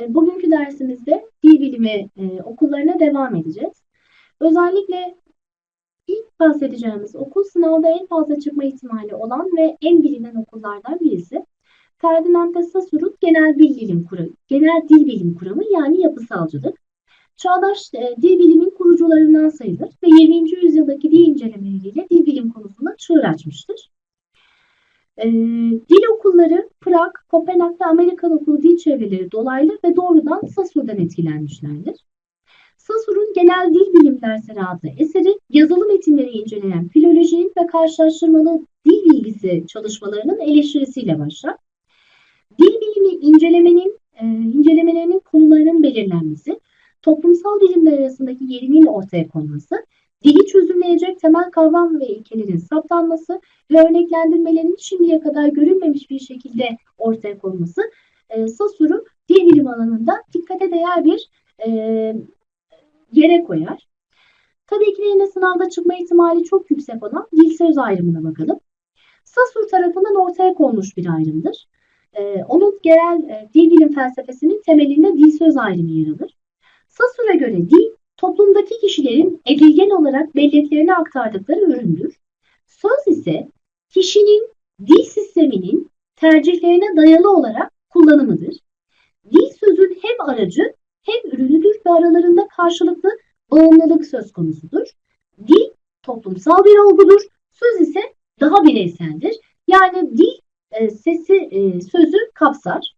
E, bugünkü dersimizde dil bilimi e, okullarına devam edeceğiz. Özellikle ilk bahsedeceğimiz okul sınavda en fazla çıkma ihtimali olan ve en bilinen okullardan birisi. Ferdinand de Saussure'un genel dil bilim kuramı, genel dil bilim kuramı yani yapısalcılık. Çağdaş e, dil bilimin kurucularından sayılır ve 20. yüzyıldaki dil incelemeleriyle dil bilim konusunda çığır açmıştır. E, dil okulları Prag, Kopenhag ve Amerikan okulu dil çevreleri dolaylı ve doğrudan Sasur'dan etkilenmişlerdir. Sasur'un Genel Dil Bilim Dersleri adlı eseri yazılı metinleri inceleyen filolojinin ve karşılaştırmalı dil bilgisi çalışmalarının eleştirisiyle başlar. Dil bilimi incelemenin, e, incelemelerinin konularının belirlenmesi, toplumsal bilimler arasındaki yerinin ortaya konması, dili çözümleyecek temel kavram ve ilkelerin saptanması ve örneklendirmelerin şimdiye kadar görülmemiş bir şekilde ortaya konması e, Sasur'u dil bilim alanında dikkate değer bir e, yere koyar. Tabii ki de yine sınavda çıkma ihtimali çok yüksek olan dil söz ayrımına bakalım. Sasur tarafından ortaya konmuş bir ayrımdır. Ee, onun genel e, dil bilim felsefesinin temelinde dil söz ayrımı yer alır. Sasur'a göre dil, toplumdaki kişilerin edilgen olarak belleklerine aktardıkları üründür. Söz ise kişinin dil sisteminin tercihlerine dayalı olarak kullanımıdır. Dil sözün hem aracı hem ürünüdür ve aralarında karşılıklı bağımlılık söz konusudur. Dil toplumsal bir olgudur, söz ise daha bireyseldir. Yani dil e, sesi e, sözü kapsar.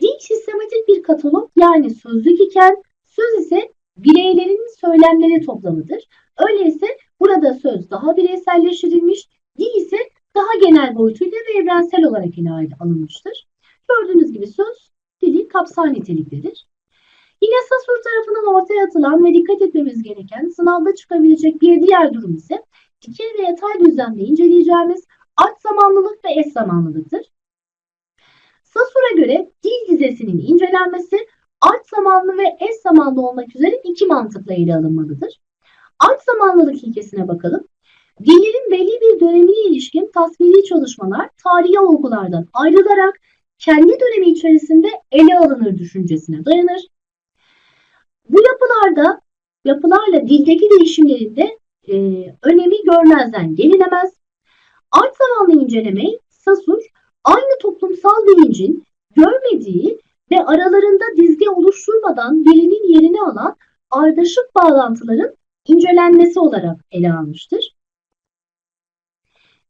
Dil sistematik bir katalog yani sözlük iken söz ise bireylerin söylemleri toplamıdır. Öyleyse burada söz daha bireyselleştirilmiş, dil ise daha genel boyutuyla ve evrensel olarak ele alınmıştır. Gördüğünüz gibi söz dili kapsar niteliktedir. Yine Sasur tarafından ortaya atılan ve dikkat etmemiz gereken sınavda çıkabilecek bir diğer durum ise dikey ve yatay düzlemde inceleyeceğimiz art zamanlılık ve eş zamanlılıktır. Sasur'a göre dil dizesinin incelenmesi art zamanlı ve eş zamanlı olmak üzere iki mantıkla ele alınmalıdır. Art zamanlılık ilkesine bakalım. Dillerin belli bir dönemine ilişkin tasviri çalışmalar tarihi olgulardan ayrılarak kendi dönemi içerisinde ele alınır düşüncesine dayanır. Bu yapılarda yapılarla dildeki değişimlerinde e, önemi görmezden gelinemez. Art zamanlı inceleme Sasur aynı toplumsal bilincin görmediği ve aralarında dizge oluşturmadan birinin yerini alan ardışık bağlantıların incelenmesi olarak ele almıştır.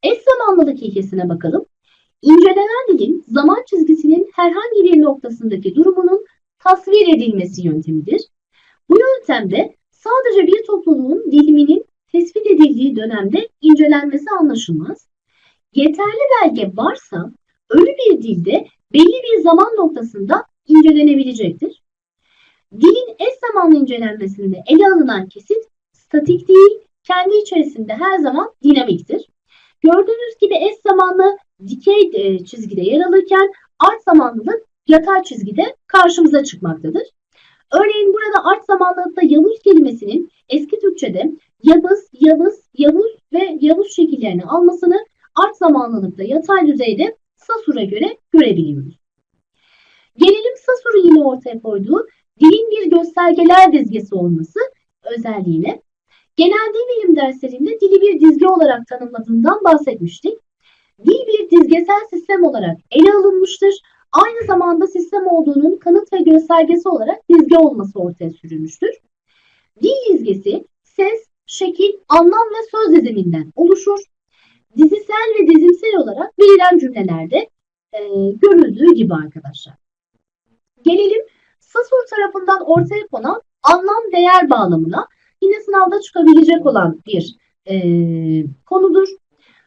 Eş zamanlılık ilkesine bakalım. İncelenen dilin zaman çizgisinin herhangi bir noktasındaki durumunun tasvir edilmesi yöntemidir. Bu yöntemde sadece bir topluluğun diliminin tespit edildiği dönemde incelenmesi anlaşılmaz. Yeterli belge varsa ölü bir dilde belli bir zaman noktasında incelenebilecektir. Dilin eş zamanlı incelenmesinde ele alınan kesit statik değil, kendi içerisinde her zaman dinamiktir. Gördüğünüz gibi eş zamanlı dikey e, çizgide yer alırken art zamanlılık yatay çizgide karşımıza çıkmaktadır. Örneğin burada art zamanlılıkta Yavuz kelimesinin eski Türkçe'de Yavuz, Yavuz, Yavuz ve Yavuz şekillerini almasını art zamanlılıkta yatay düzeyde Sasur'a göre görebiliyoruz. Gelelim Sasur'un yine ortaya koyduğu dilin bir göstergeler dizgesi olması özelliğine. Genel dil bilim derslerinde dili bir dizge olarak tanımladığından bahsetmiştik. Dil bir dizgesel sistem olarak ele alınmıştır aynı zamanda sistem olduğunun kanıt ve göstergesi olarak dizge olması ortaya sürülmüştür. Dil dizgesi ses, şekil, anlam ve söz diziminden oluşur. Dizisel ve dizimsel olarak verilen cümlelerde e, görüldüğü gibi arkadaşlar. Gelelim Sasur tarafından ortaya konan anlam değer bağlamına yine sınavda çıkabilecek olan bir e, konudur.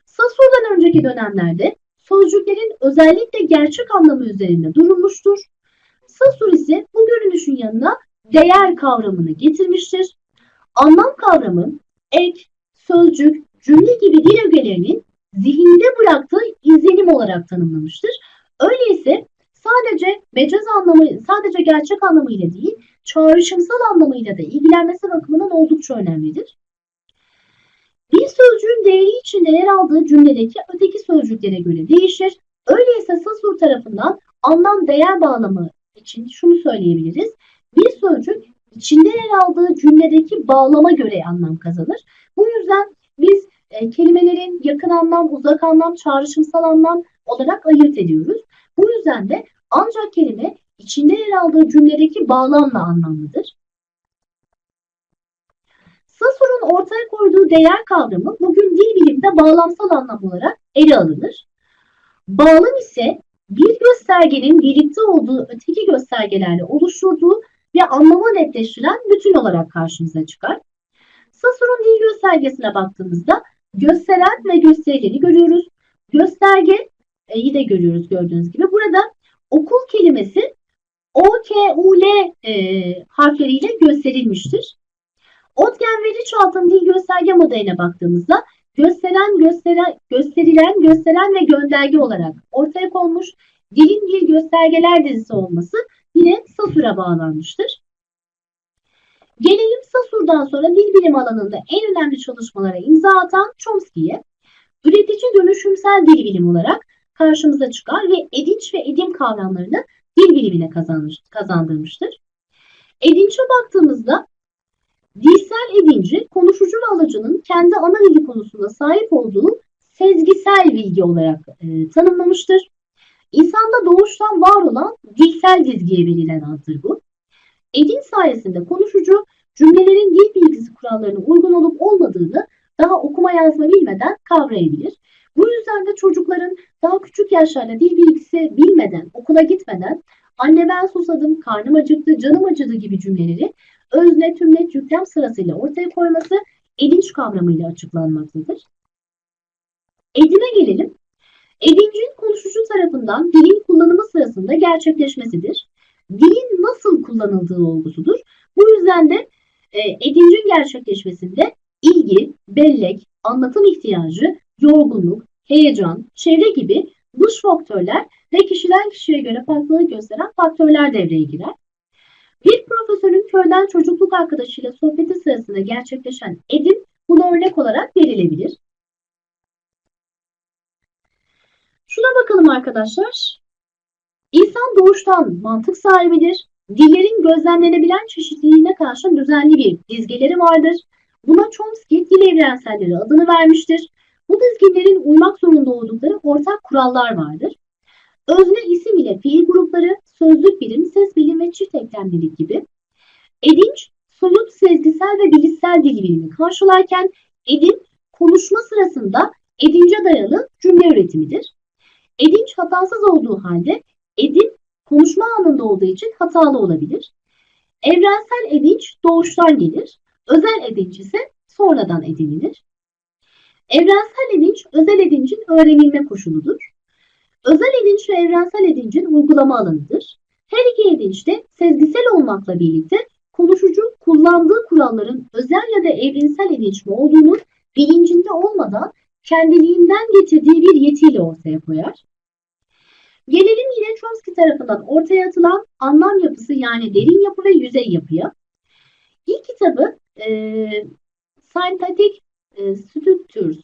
Sasur'dan önceki dönemlerde sözcüklerin özellikle gerçek anlamı üzerinde durulmuştur. Sasur ise bu görünüşün yanına değer kavramını getirmiştir. Anlam kavramı ek, sözcük, cümle gibi dil ögelerinin zihinde bıraktığı izlenim olarak tanımlamıştır. Öyleyse sadece mecaz anlamı, sadece gerçek anlamıyla değil, çağrışımsal anlamıyla da ilgilenmesi bakımından oldukça önemlidir. Bir sözcüğün değeri içinde yer aldığı cümledeki öteki sözcüklere göre değişir. Öyleyse Sasur tarafından anlam değer bağlamı için şunu söyleyebiliriz. Bir sözcük içinde yer aldığı cümledeki bağlama göre anlam kazanır. Bu yüzden biz e, kelimelerin yakın anlam, uzak anlam, çağrışımsal anlam olarak ayırt ediyoruz. Bu yüzden de ancak kelime içinde yer aldığı cümledeki bağlamla anlamlıdır. Sasur'un ortaya koyduğu değer kavramı bugün dil biliminde bağlamsal anlam olarak ele alınır. Bağlam ise bir göstergenin birlikte olduğu öteki göstergelerle oluşturduğu ve anlamı netleştiren bütün olarak karşımıza çıkar. Sasur'un dil göstergesine baktığımızda gösteren ve göstergeni görüyoruz. Göstergeyi de görüyoruz gördüğünüz gibi. Burada okul kelimesi O, K, U, L e, harfleriyle gösterilmiştir. Otgen veri çoğaltım dil gösterge modeline baktığımızda gösteren, gösteren, gösterilen, gösteren ve gönderge olarak ortaya konmuş dilin dil göstergeler dizisi olması yine Sasur'a bağlanmıştır. Gelelim Sasur'dan sonra dil bilim alanında en önemli çalışmalara imza atan Chomsky'ye. Üretici dönüşümsel dil bilim olarak karşımıza çıkar ve edinç ve edim kavramlarını dil bilimine kazanmış, kazandırmıştır. Edinç'e baktığımızda dilsel edinci konuşucu ve alıcının kendi ana dili konusunda sahip olduğu sezgisel bilgi olarak e, tanımlamıştır. İnsanda doğuştan var olan dilsel dizgiye verilen addır bu. Edin sayesinde konuşucu cümlelerin dil bilgisi kurallarına uygun olup olmadığını daha okuma yazma bilmeden kavrayabilir. Bu yüzden de çocukların daha küçük yaşlarda dil bilgisi bilmeden, okula gitmeden anne ben susadım, karnım acıktı, canım acıdı gibi cümleleri özne, tümlet, yüklem sırasıyla ortaya koyması edinç kavramıyla açıklanmaktadır. Edime gelelim. Edincin konuşucu tarafından dilin kullanımı sırasında gerçekleşmesidir. Dilin nasıl kullanıldığı olgusudur. Bu yüzden de e, edincin gerçekleşmesinde ilgi, bellek, anlatım ihtiyacı, yorgunluk, heyecan, çevre gibi dış faktörler ve kişiden kişiye göre farklılık gösteren faktörler devreye girer. Bir profesörün köyden çocukluk arkadaşıyla sohbeti sırasında gerçekleşen edim buna örnek olarak verilebilir. Şuna bakalım arkadaşlar. İnsan doğuştan mantık sahibidir. Dillerin gözlemlenebilen çeşitliliğine karşı düzenli bir dizgeleri vardır. Buna Chomsky dil evrenselleri adını vermiştir. Bu dizginlerin uymak zorunda oldukları ortak kurallar vardır. Özne isim ile fiil grupları, sözlük birim, ses bilim ve çift eklemlilik gibi. Edinç, soyut, sezgisel ve bilişsel dil bilimi karşılarken edim, konuşma sırasında edince dayalı cümle üretimidir. Edinç hatasız olduğu halde edim konuşma anında olduğu için hatalı olabilir. Evrensel edinç doğuştan gelir. Özel edinç ise sonradan edinilir. Evrensel edinç özel edincin öğrenilme koşuludur. Özel edinç ve evrensel edincin uygulama alanıdır. Her iki edinç de sezgisel olmakla birlikte konuşucu kullandığı kuralların özel ya da evrinsel edinç mi olduğunu bilincinde olmadan kendiliğinden getirdiği bir yetiyle ortaya koyar. Gelelim yine Chomsky tarafından ortaya atılan anlam yapısı yani derin yapı ve yüzey yapıya. İlk kitabı e, Synthetic e, Structures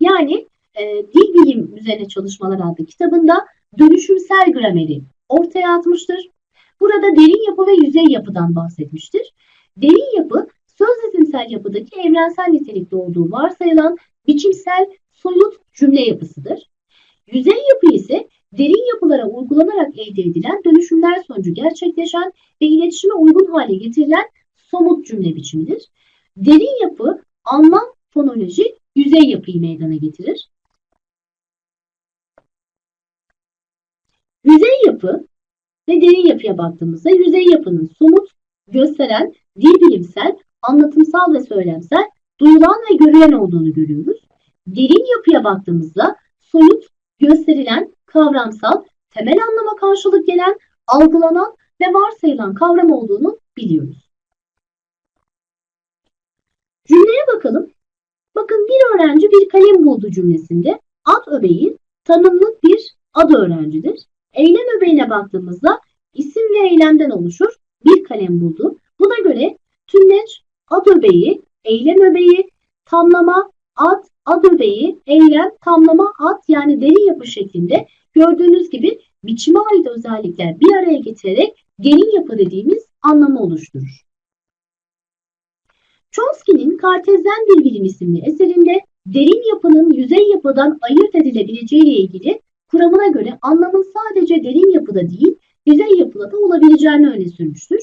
yani e, Dil Bilim Üzerine Çalışmalar adlı kitabında dönüşümsel grameri ortaya atmıştır. Burada derin yapı ve yüzey yapıdan bahsetmiştir. Derin yapı söz dizimsel yapıdaki evrensel nitelikte olduğu varsayılan biçimsel soyut cümle yapısıdır. Yüzey yapı ise derin yapılara uygulanarak elde edilen dönüşümler sonucu gerçekleşen ve iletişime uygun hale getirilen somut cümle biçimidir. Derin yapı, anlam, fonoloji, yüzey yapıyı meydana getirir. Yüzey yapı ve derin yapıya baktığımızda yüzey yapının somut, gösteren, dil bilimsel, anlatımsal ve söylemsel, duyulan ve görülen olduğunu görüyoruz. Derin yapıya baktığımızda soyut, gösterilen, kavramsal, temel anlama karşılık gelen, algılanan ve varsayılan kavram olduğunu biliyoruz. Cümleye bakalım. Bakın bir öğrenci bir kalem buldu cümlesinde ad öbeği tanımlı bir ad öğrencidir. Eylem öbeğine baktığımızda isim ve eylemden oluşur. Bir kalem buldu. Buna göre tümleç ad öbeği, eylem öbeği, tamlama, ad, ad öbeği, eylem, tamlama, ad yani derin yapı şeklinde gördüğünüz gibi biçime ait özellikler bir araya getirerek derin yapı dediğimiz anlamı oluşturur. Chomsky'nin Kartezyen Dil Bilim isimli eserinde derin yapının yüzey yapıdan ayırt edilebileceği ile ilgili kuramına göre anlamın sadece derin yapıda değil, yüzey yapıda da olabileceğini öne sürmüştür.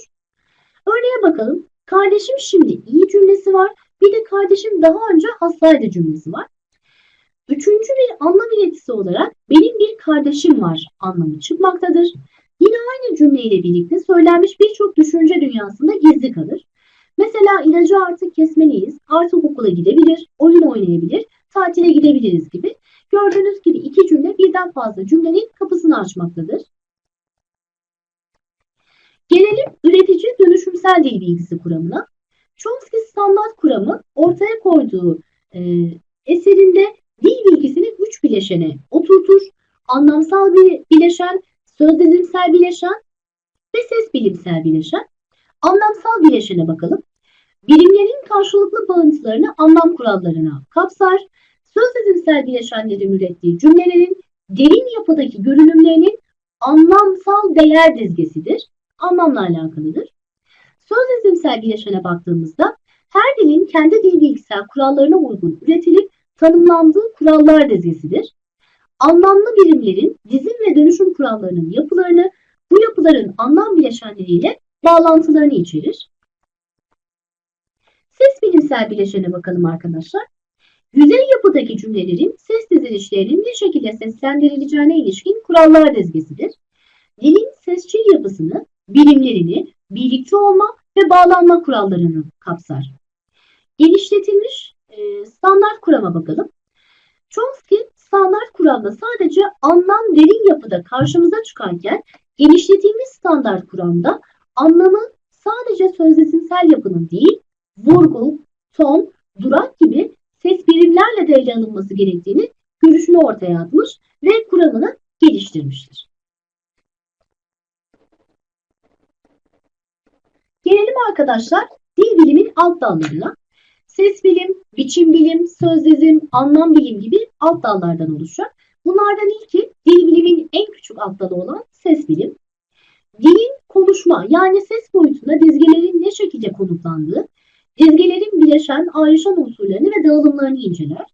Örneğe bakalım. Kardeşim şimdi iyi cümlesi var. Bir de kardeşim daha önce hastaydı cümlesi var. Üçüncü bir anlam iletisi olarak benim bir kardeşim var anlamı çıkmaktadır. Yine aynı cümleyle birlikte söylenmiş birçok düşünce dünyasında gizli kalır. Mesela ilacı artık kesmeliyiz, artık okula gidebilir, oyun oynayabilir, tatile gidebiliriz gibi. Gördüğünüz gibi iki cümle birden fazla cümlenin kapısını açmaktadır. Gelelim üretici dönüşümsel dil bilgisi kuramına. Chomsky standart kuramı ortaya koyduğu e, eserinde dil bilgisini üç bileşene oturtur. Anlamsal bir bileşen, sözdizimsel bileşen ve ses bilimsel bileşen. Anlamsal bileşene bakalım. Birimlerin karşılıklı bağıntılarını anlam kurallarına kapsar. Sözdizimsel bileşenlerin ürettiği cümlelerin derin yapıdaki görünümlerinin anlamsal değer dizgesidir. Anlamla alakalıdır. Sözdizimsel bileşene baktığımızda her dilin kendi dil bilgisel kurallarına uygun üretilip tanımlandığı kurallar dizgesidir. Anlamlı birimlerin dizim ve dönüşüm kurallarının yapılarını, bu yapıların anlam bileşenleriyle bağlantılarını içerir. Ses bilimsel bileşene bakalım arkadaşlar. Yüzey yapıdaki cümlelerin ses dizilişlerinin bir şekilde seslendirileceğine ilişkin kurallar dizgesidir. Dilin sesçil yapısını, birimlerini, birlikte olma ve bağlanma kurallarını kapsar. Genişletilmiş e, standart kurama bakalım. Chomsky standart kuramda sadece anlam derin yapıda karşımıza çıkarken genişletilmiş standart kuramda anlamı sadece sözlesimsel yapının değil, vurgu, ton, durak gibi ses birimlerle de ele alınması gerektiğini görüşünü ortaya atmış ve kuramını geliştirmiştir. Gelelim arkadaşlar dil bilimin alt dallarına. Ses bilim, biçim bilim, söz dizim, anlam bilim gibi alt dallardan oluşuyor. Bunlardan ilki dil bilimin en küçük alt dalı olan ses bilim. Dilin konuşma yani ses boyutunda dizgelerin ne şekilde konutlandığı, dizgelerin bileşen, ayrışan unsurlarını ve dağılımlarını inceler.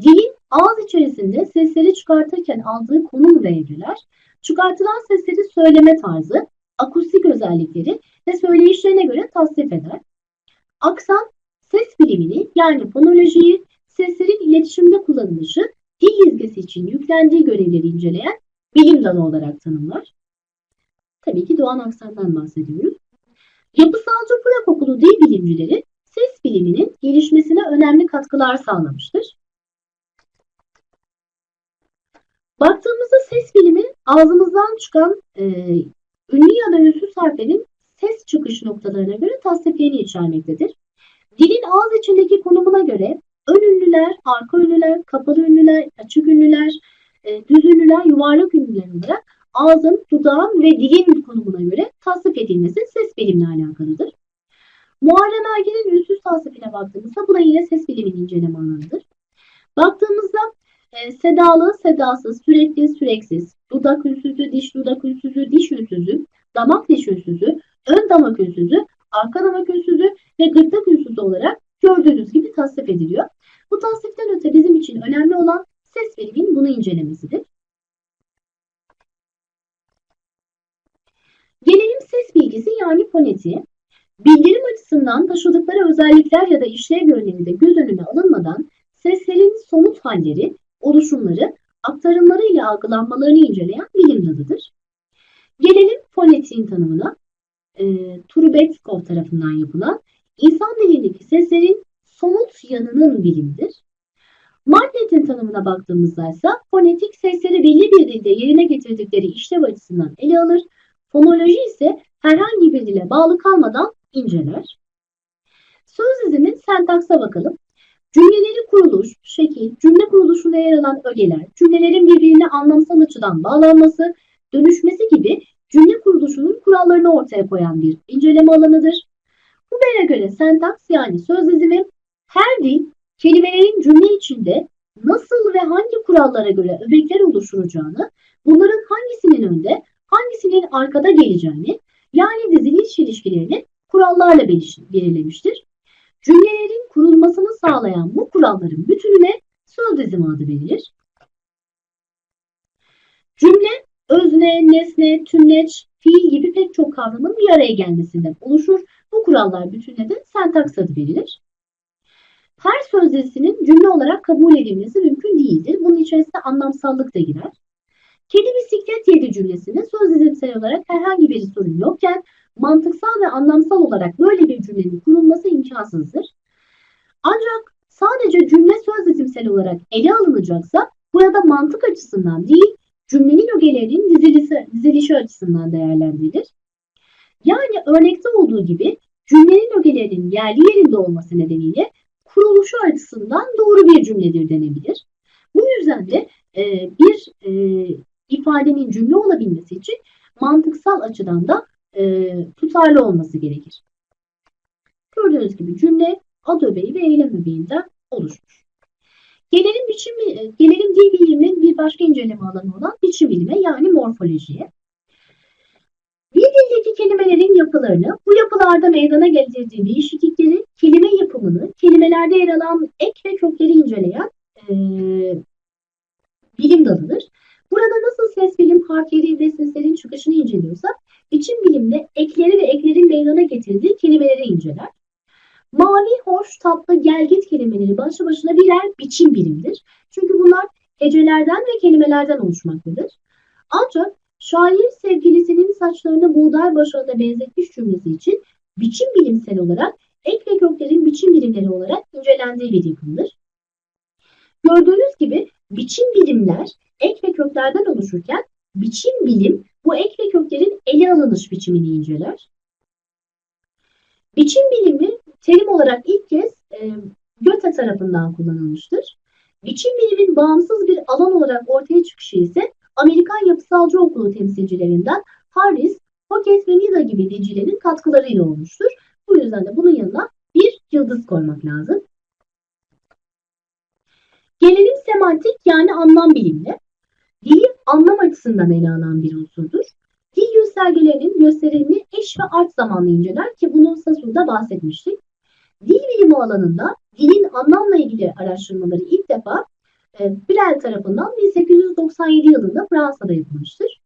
Dilin ağız içerisinde sesleri çıkartırken aldığı konum ve evreler, çıkartılan sesleri söyleme tarzı, akustik özellikleri ve söyleyişlerine göre tasnif eder. Aksan, ses bilimini yani fonolojiyi, seslerin iletişimde kullanılışı, dil dizgesi için yüklendiği görevleri inceleyen bilim dalı olarak tanımlar. Tabii ki Doğan Aksan'dan bahsediyoruz. Yapısalcı Prag Okulu dil bilimcileri ses biliminin gelişmesine önemli katkılar sağlamıştır. Baktığımızda ses bilimi ağzımızdan çıkan e, ünlü ya da ünsüz harflerin ses çıkış noktalarına göre tasniflerini içermektedir. Dilin ağız içindeki konumuna göre ön ünlüler, arka ünlüler, kapalı ünlüler, açık ünlüler, e, düz ünlüler, yuvarlak ünlüler olarak ağzın, dudağın ve dilin konumuna göre tasnif edilmesi ses bilimle alakalıdır. Muharrem Ergen'in ünsüz tasnifine baktığımızda bu da yine ses bilimin inceleme alanıdır. Baktığımızda e, sedalı, sedasız, sürekli, süreksiz, dudak ünsüzü, diş dudak ünsüzü, diş ünsüzü, damak diş ünsüzü, ön damak ünsüzü, arka damak ünsüzü ve gırtlak ünsüzü olarak gördüğünüz gibi tasnif ediliyor. Bu tasniften öte bizim için önemli olan ses biliminin bunu incelemesidir. Gelelim ses bilgisi yani fonetiğe. Bildirim açısından taşıdıkları özellikler ya da işlev yönlerinde göz önüne alınmadan seslerin somut halleri, oluşumları, aktarımları ile algılanmalarını inceleyen bilim dalıdır. Gelelim fonetiğin tanımına. E, Turbetkov tarafından yapılan insan dilindeki seslerin somut yanının bilimidir. Martinet'in tanımına baktığımızda ise fonetik sesleri belli bir dilde yerine getirdikleri işlev açısından ele alır Fonoloji ise herhangi bir dile bağlı kalmadan inceler. Söz dizinin sentaksa bakalım. Cümleleri kuruluş, şekil, cümle kuruluşunda yer alan ögeler, cümlelerin birbirine anlamsal açıdan bağlanması, dönüşmesi gibi cümle kuruluşunun kurallarını ortaya koyan bir inceleme alanıdır. Bu bere göre sentaks yani söz dizimi her dil kelimelerin cümle içinde nasıl ve hangi kurallara göre öbekler oluşturacağını, bunların hangisinin önde, hangisinin arkada geleceğini, Yani diziliş ilişkilerini kurallarla belirlemiştir. Cümlelerin kurulmasını sağlayan bu kuralların bütününe söz dizimi adı verilir. Cümle özne, nesne, tümleç, fiil gibi pek çok kavramın bir araya gelmesinden oluşur. Bu kurallar bütününe de sentaks adı verilir. Her söz dizisinin cümle olarak kabul edilmesi mümkün değildir. Bunun içerisinde anlamsallık da girer. Kedi bisiklet yedi cümlesinde söz dizimsel olarak herhangi bir sorun yokken mantıksal ve anlamsal olarak böyle bir cümlenin kurulması imkansızdır. Ancak sadece cümle söz dizimsel olarak ele alınacaksa burada mantık açısından değil, cümlenin ögelerinin dizilisi, dizilişi açısından değerlendirilir. Yani örnekte olduğu gibi cümlenin ögelerinin yerli yerinde olması nedeniyle kuruluşu açısından doğru bir cümledir denebilir. Bu yüzden de e, bir e, ifadenin cümle olabilmesi için mantıksal açıdan da e, tutarlı olması gerekir. Gördüğünüz gibi cümle ad öbeği ve eylem öbeğinden oluşur. Gelelim biçim, gelelim dil biliminin bir başka inceleme alanı olan biçim bilime yani morfolojiye. Bir dildeki kelimelerin yapılarını, bu yapılarda meydana getirdiği değişiklikleri, kelime yapımını, kelimelerde yer alan ek ve kökleri inceleyen e, bilim dalıdır. Burada nasıl ses bilim harfleri ve seslerin çıkışını inceliyorsak, biçim bilimde ekleri ve eklerin meydana getirdiği kelimeleri inceler. Mavi, hoş, tatlı, gelgit kelimeleri başlı başına birer biçim bilimdir. Çünkü bunlar hecelerden ve kelimelerden oluşmaktadır. Ancak şair sevgilisinin saçlarını buğday başağına benzetmiş cümlesi için biçim bilimsel olarak ek ve köklerin biçim bilimleri olarak incelendiği bir yapımdır. Gördüğünüz gibi biçim bilimler ek ve köklerden oluşurken biçim bilim bu ek ve köklerin ele alınış biçimini inceler. Biçim bilimi terim olarak ilk kez e, Göte tarafından kullanılmıştır. Biçim bilimin bağımsız bir alan olarak ortaya çıkışı ise Amerikan Yapısalcı Okulu temsilcilerinden Harris, Pocket ve Nida gibi dilcilerin katkılarıyla olmuştur. Bu yüzden de bunun yanına bir yıldız koymak lazım. Gelelim semantik yani anlam bilimine. Dili anlam açısından ele alan bir unsurdur. Dil göstergelerinin gösterimini eş ve art zamanlı inceler ki bunu Sassu'da bahsetmiştik. Dil bilimi alanında dilin anlamla ilgili araştırmaları ilk defa e, Brel tarafından 1897 yılında Fransa'da yapılmıştır.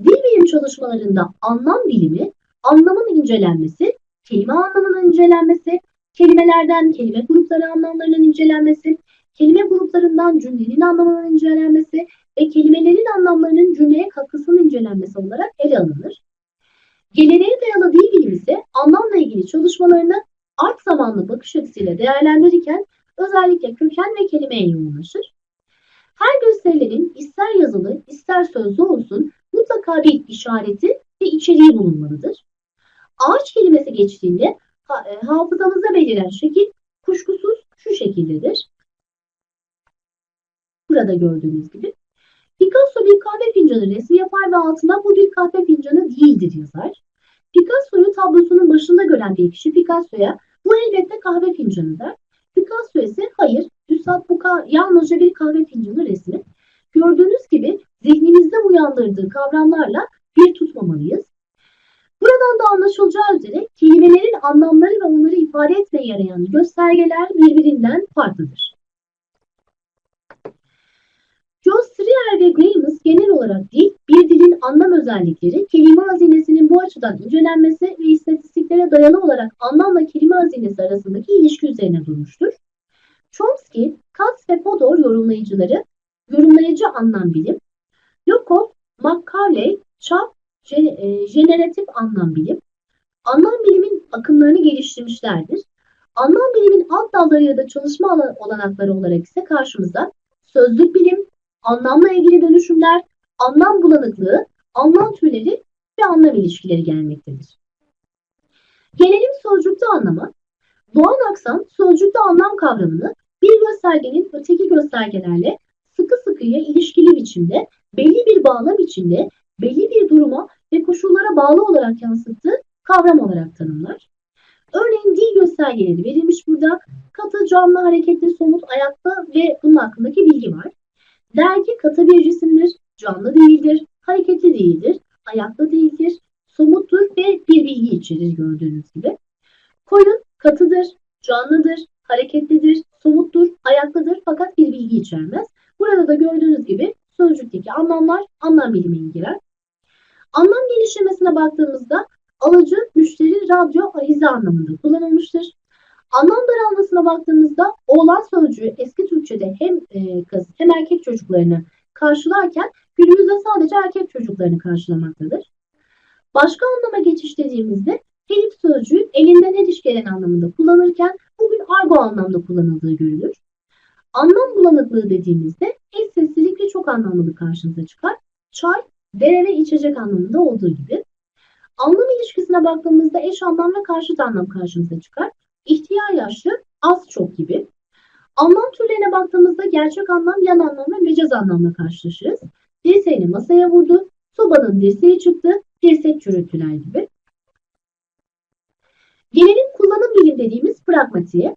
Dil bilim çalışmalarında anlam bilimi, anlamın incelenmesi, kelime anlamının incelenmesi, kelimelerden kelime grupları anlamlarının incelenmesi, kelime gruplarından cümlenin anlamının incelenmesi ve kelimelerin anlamlarının cümleye katkısının incelenmesi olarak ele alınır. Geleneğe dayalı dil bilimi ise anlamla ilgili çalışmalarını art zamanlı bakış açısıyla değerlendirirken özellikle köken ve kelimeye yoğunlaşır. Her gösterilerin ister yazılı ister sözlü olsun mutlaka bir işareti ve içeriği bulunmalıdır. Ağaç kelimesi geçtiğinde e, hafızamıza beliren şekil kuşkusuz şu şekildedir. Burada gördüğünüz gibi. Picasso bir kahve fincanı resmi yapar ve altına bu bir kahve fincanı değildir yazar. Picasso'yu tablosunun başında gören bir kişi Picasso'ya bu elbette kahve fincanı der. Picasso ise hayır, Üstad bu yalnızca bir kahve fincanı resmi. Gördüğünüz gibi zihnimizde uyandırdığı kavramlarla bir tutmamalıyız. Buradan da anlaşılacağı üzere kelimelerin anlamları ve onları ifade etmeye yarayan göstergeler birbirinden farklıdır. Jostrier ve Grimes genel olarak değil, bir dilin anlam özellikleri, kelime hazinesinin bu açıdan incelenmesi ve istatistiklere dayalı olarak anlamla kelime hazinesi arasındaki ilişki üzerine durmuştur. Chomsky, Katz ve Fodor yorumlayıcıları, yorumlayıcı anlam bilim, Lokov, Macaulay, Chubb, jeneratif anlam bilim, anlam bilimin akımlarını geliştirmişlerdir. Anlam bilimin alt dalları ya da çalışma olanakları olarak ise karşımıza sözlük bilim, anlamla ilgili dönüşümler, anlam bulanıklığı, anlam türleri ve anlam ilişkileri gelmektedir. Gelelim sözcükte anlama. Doğan aksam sözcükte anlam kavramını bir göstergenin öteki göstergelerle sıkı sıkıya ilişkili biçimde, belli bir bağlam içinde, belli bir duruma ve koşullara bağlı olarak yansıttığı kavram olarak tanımlar. Örneğin dil göstergeleri verilmiş burada. Katı, canlı, hareketli, somut, ayakta ve bunun hakkındaki bilgi var. Dergi katı bir cisimdir, canlı değildir, hareketli değildir, ayakta değildir, somuttur ve bir bilgi içerir gördüğünüz gibi. Koyun katıdır, canlıdır, hareketlidir, somuttur, ayaklıdır fakat bir bilgi içermez. Burada da gördüğünüz gibi sözcükteki anlamlar anlam bilimine girer. Anlam geliştirmesine baktığımızda alıcı, müşteri, radyo, ahize anlamında kullanılmıştır. Anlam daralmasına baktığımızda oğlan sözcüğü eski Türkçe'de hem e, kız hem erkek çocuklarını karşılarken günümüzde sadece erkek çocuklarını karşılamaktadır. Başka anlama geçiş dediğimizde herif sözcüğü elinden her iş gelen anlamında kullanırken bugün argo anlamda kullanıldığı görülür. Anlam bulanıklığı dediğimizde eş seslilik ve çok anlamlılık karşımıza çıkar. Çay, dere ve içecek anlamında olduğu gibi. Anlam ilişkisine baktığımızda eş anlam ve karşıt anlam karşımıza çıkar. İhtiyar yaşlı, az çok gibi. Anlam türlerine baktığımızda gerçek anlam, yan anlam ve mecaz anlamla karşılaşırız. Dirseğini masaya vurdu, sobanın dirseği çıktı, dirsek çürüttüler gibi. Gelelim kullanım bilim dediğimiz pragmatiğe.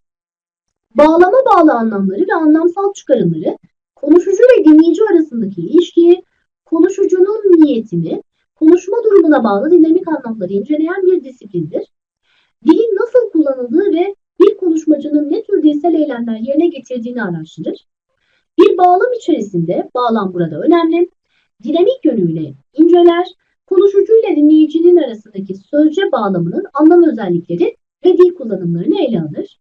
Bağlama bağlı anlamları ve anlamsal çıkarımları, konuşucu ve dinleyici arasındaki ilişkiyi, konuşucunun niyetini, konuşma durumuna bağlı dinamik anlamları inceleyen bir disiplindir. Dilin nasıl kullanıldığı ve bir konuşmacının ne tür dilsel eylemler yerine getirdiğini araştırır. Bir bağlam içerisinde, bağlam burada önemli, dinamik yönüyle inceler, konuşucuyla dinleyicinin arasındaki sözce bağlamının anlam özellikleri ve dil kullanımlarını ele alır.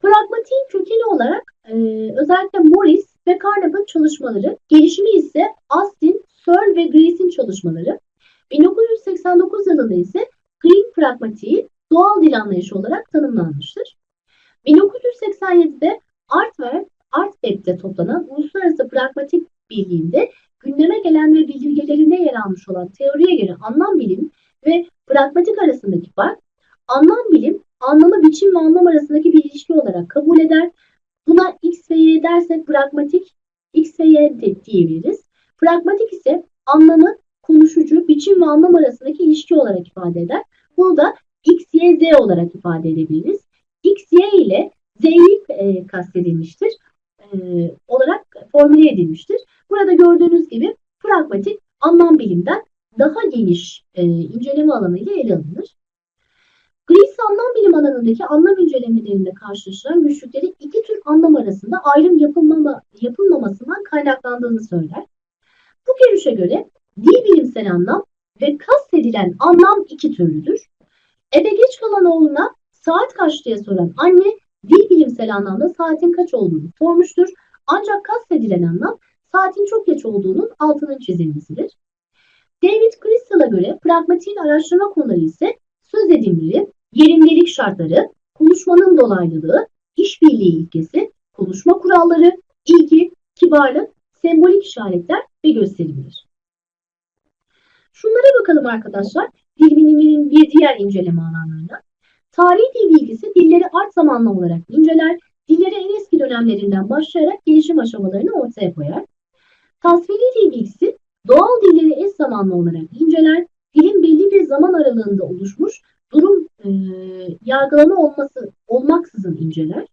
Pragmatiğin kökeni olarak e, özellikle Morris ve Carnap'ın çalışmaları, gelişimi ise Austin, Searle ve Grace'in çalışmaları. 1989 yılında ise Green pragmatiği doğal dil anlayışı olarak tanımlanmıştır. 1987'de Artweb, Artweb'de toplanan Uluslararası Pragmatik Birliği'nde gündeme gelen ve bildirgelerinde yer almış olan teoriye göre anlam bilim ve pragmatik arasındaki fark, anlam bilim anlamı biçim ve anlam arasındaki bir ilişki olarak kabul eder. Buna X ve Y dersek pragmatik X ve Y de diyebiliriz. Pragmatik ise anlamı konuşucu, biçim ve anlam arasındaki ilişki olarak ifade eder. Bunu da X, Y, Z olarak ifade edebiliriz. X, Y ile Z'yi e, kastedilmiştir. E, olarak formüle edilmiştir. Burada gördüğünüz gibi pragmatik anlam bilimden daha geniş e, inceleme alanıyla ele alınır. Gris anlam bilim alanındaki anlam incelemelerinde karşılaşılan güçlükleri iki tür anlam arasında ayrım yapılmama, yapılmamasından kaynaklandığını söyler. Bu görüşe göre dil bilimsel anlam ve kastedilen anlam iki türlüdür. Eve geç kalan oğluna saat kaç diye soran anne dil bilimsel anlamda saatin kaç olduğunu sormuştur. Ancak kastedilen anlam saatin çok geç olduğunun altının çizilmesidir. David Crystal'a göre pragmatiğin araştırma konuları ise söz edimleri, yerindelik şartları, konuşmanın dolaylılığı, işbirliği ilkesi, konuşma kuralları, ilgi, kibarlık, sembolik işaretler ve gösterimler. Şunlara bakalım arkadaşlar. Dil biliminin bir diğer inceleme alanlarına. Tarihi dil bilgisi dilleri art zamanlı olarak inceler, dilleri en eski dönemlerinden başlayarak gelişim aşamalarını ortaya koyar. Tasviri dil bilgisi doğal dilleri eş zamanlı olarak inceler, dilin belli bir zaman aralığında oluşmuş durum e, yargılama olması olmaksızın inceler.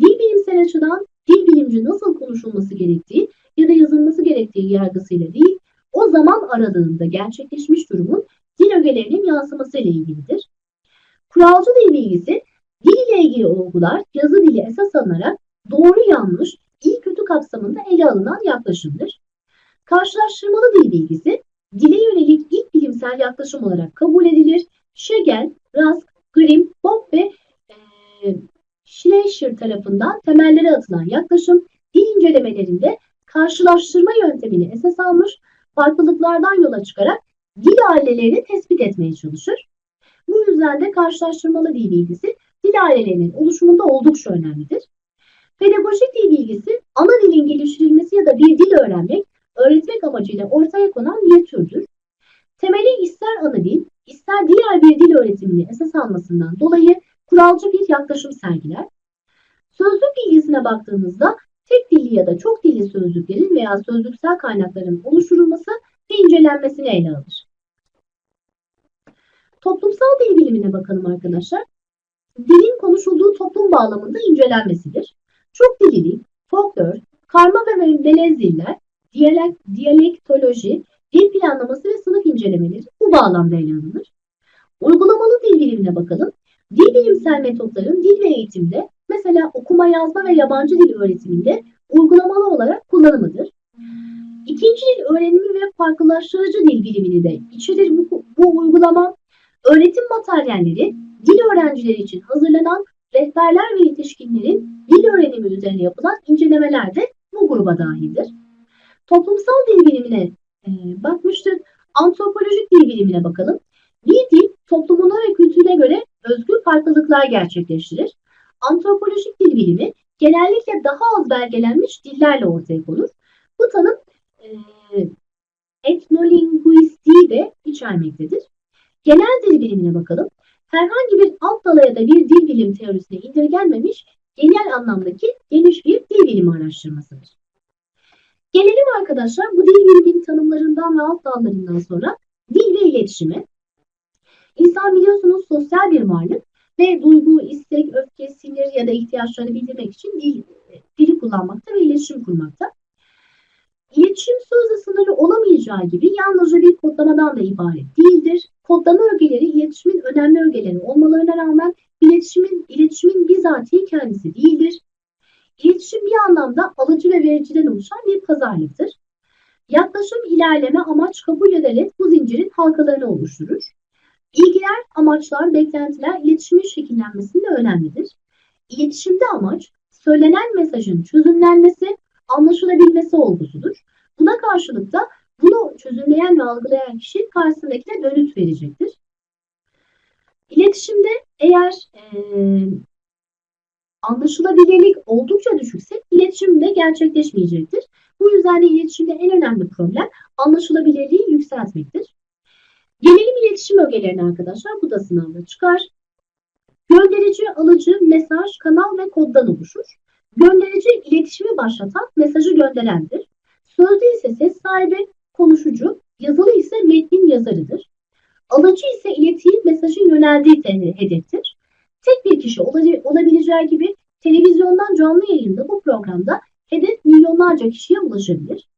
Dil bilimsel açıdan dil bilimci nasıl konuşulması gerektiği ya da yazılması gerektiği yargısıyla değil, o zaman aralığında gerçekleşmiş durumun dil ögelerinin yansıması ile ilgilidir. Kuralcı dil bilgisi, dil ile ilgili olgular yazı dili esas alınarak doğru yanlış, iyi kötü kapsamında ele alınan yaklaşımdır. Karşılaştırmalı dil bilgisi, dile yönelik ilk bilimsel yaklaşım olarak kabul edilir. Schlegel, Rask, Grimm, Bob ve e, Schleicher tarafından temelleri atılan yaklaşım, dil incelemelerinde karşılaştırma yöntemini esas almış, farklılıklardan yola çıkarak dil ailelerini tespit etmeye çalışır. Bu yüzden de karşılaştırmalı dil bilgisi dil ailelerinin oluşumunda oldukça önemlidir. Pedagojik dil bilgisi ana dilin geliştirilmesi ya da bir dil öğrenmek, öğretmek amacıyla ortaya konan bir türdür. Temeli ister ana dil, ister diğer bir dil öğretimini esas almasından dolayı kuralcı bir yaklaşım sergiler. Sözlük bilgisine baktığımızda tek dilli ya da çok dilli sözlüklerin veya sözlüksel kaynakların oluşturulması ve incelenmesini ele alır. Toplumsal dil bilimine bakalım arkadaşlar. Dilin konuşulduğu toplum bağlamında incelenmesidir. Çok dillilik, folklor, karma ve melez diller, diyalek, diyalektoloji, dil planlaması ve sınıf incelemeleri bu bağlamda ele alınır. Uygulamalı dil bilimine bakalım. Dil bilimsel metotların dil ve eğitimde mesela okuma yazma ve yabancı dil öğretiminde uygulamalı olarak kullanımıdır. İkinci dil öğrenimi ve farklılaştırıcı dil bilimini de içerir bu, bu uygulama. Öğretim materyalleri dil öğrencileri için hazırlanan rehberler ve yetişkinlerin dil öğrenimi üzerine yapılan incelemeler de bu gruba dahildir. Toplumsal dil bilimine e, bakmıştık. Antropolojik dil bilimine bakalım. Bir dil toplumuna ve kültürüne göre özgür farklılıklar gerçekleştirir. Antropolojik dil bilimi genellikle daha az belgelenmiş dillerle ortaya konur. Bu tanım e, etnolinguistiği de içermektedir. Genel dil bilimine bakalım. Herhangi bir alt dala ya da bir dil bilim teorisine indirgenmemiş genel anlamdaki geniş bir dil bilimi araştırmasıdır. Gelelim arkadaşlar bu dil biliminin tanımlarından ve alt dallarından sonra dil ve iletişime. İnsan biliyorsunuz sosyal bir varlık ve duygu, istek, öfke, sinir ya da ihtiyaçlarını bildirmek için dil, dili kullanmakta ve iletişim kurmakta. İletişim sözle sınırlı olamayacağı gibi yalnızca bir kodlamadan da ibaret değildir. Kodlama ögeleri iletişimin önemli ögeleri olmalarına rağmen iletişimin, iletişimin bizatihi kendisi değildir. İletişim bir anlamda alıcı ve vericiden oluşan bir pazarlıktır. Yaklaşım, ilerleme, amaç, kabul ederek bu zincirin halkalarını oluşturur. İlgiler, amaçlar, beklentiler iletişimin şekillenmesinde önemlidir. İletişimde amaç, söylenen mesajın çözümlenmesi, anlaşılabilmesi olgusudur. Buna karşılık da bunu çözümleyen ve algılayan kişi karşısındakine dönüt verecektir. İletişimde eğer e, anlaşılabilirlik oldukça düşükse iletişim de gerçekleşmeyecektir. Bu yüzden de iletişimde en önemli problem anlaşılabilirliği yükseltmektir. Gelelim iletişim ögelerine arkadaşlar. Bu da sınavda çıkar. Gönderici, alıcı, mesaj, kanal ve koddan oluşur. Gönderici iletişimi başlatan, mesajı gönderendir. Sözlü ise ses sahibi, konuşucu, yazılı ise metnin yazarıdır. Alıcı ise iletiyi mesajın yöneldiği hedeftir. Tek bir kişi olabileceği gibi televizyondan canlı yayında bu programda hedef milyonlarca kişiye ulaşabilir.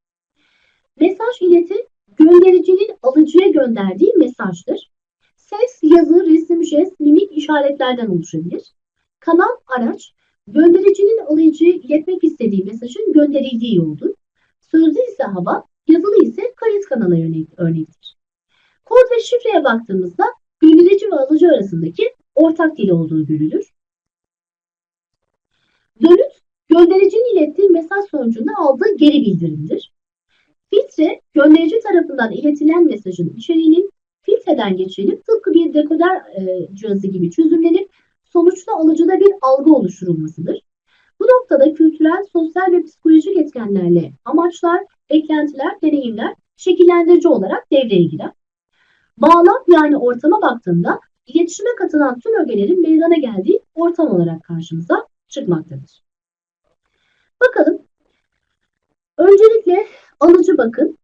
Mesaj ileti göndericinin alıcıya gönderdiği mesajdır. Ses, yazı, resim, jest, mimik işaretlerden oluşabilir. Kanal, araç, göndericinin alıcıya iletmek istediği mesajın gönderildiği yoldur. Sözlü ise hava, yazılı ise kayıt kanalı örnektir. Kod ve şifreye baktığımızda gönderici ve alıcı arasındaki ortak dil olduğu görülür. Dönüt, göndericinin ilettiği mesaj sonucunda aldığı geri bildirimdir. Filtre, gönderici tarafından iletilen mesajın içeriğinin filtreden geçirilip tıpkı bir dekoder e, cihazı gibi çözümlenip sonuçta alıcıda bir algı oluşturulmasıdır. Bu noktada kültürel, sosyal ve psikolojik etkenlerle amaçlar, beklentiler, deneyimler şekillendirici olarak devreye girer. Bağlam yani ortama baktığında iletişime katılan tüm ögelerin meydana geldiği ortam olarak karşımıza çıkmaktadır. Bakalım. Öncelikle alıcı bakın.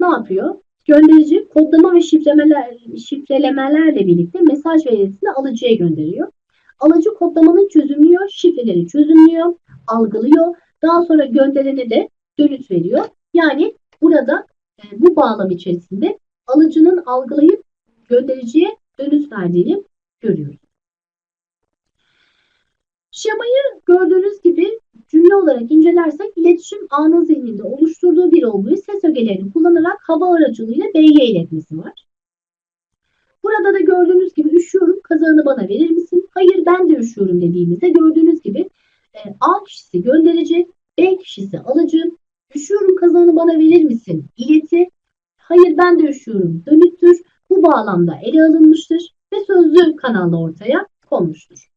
Ne yapıyor? Gönderici kodlama ve şifremeler, şifrelemelerle birlikte mesaj verisini alıcıya gönderiyor. Alıcı kodlamanı çözümlüyor, şifreleri çözümlüyor, algılıyor. Daha sonra gönderene de dönüt veriyor. Yani burada e, bu bağlam içerisinde alıcının algılayıp göndericiye dönüt verdiğini görüyoruz. Şemayı gördüğünüz gibi cümle olarak incelersek iletişim anın zihninde oluşturduğu bir olguyu ses ögelerini kullanarak hava aracılığıyla B'ye iletmesi var. Burada da gördüğünüz gibi üşüyorum kazağını bana verir misin? Hayır ben de üşüyorum dediğimizde gördüğünüz gibi e, A kişisi gönderici, B kişisi alıcı, üşüyorum kazağını bana verir misin? İleti, hayır ben de üşüyorum dönüttür. Bu bağlamda ele alınmıştır ve sözlü kanalda ortaya konmuştur.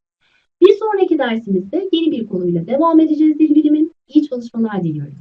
Bir sonraki dersimizde yeni bir konuyla devam edeceğiz dil bilimin. İyi çalışmalar diliyorum.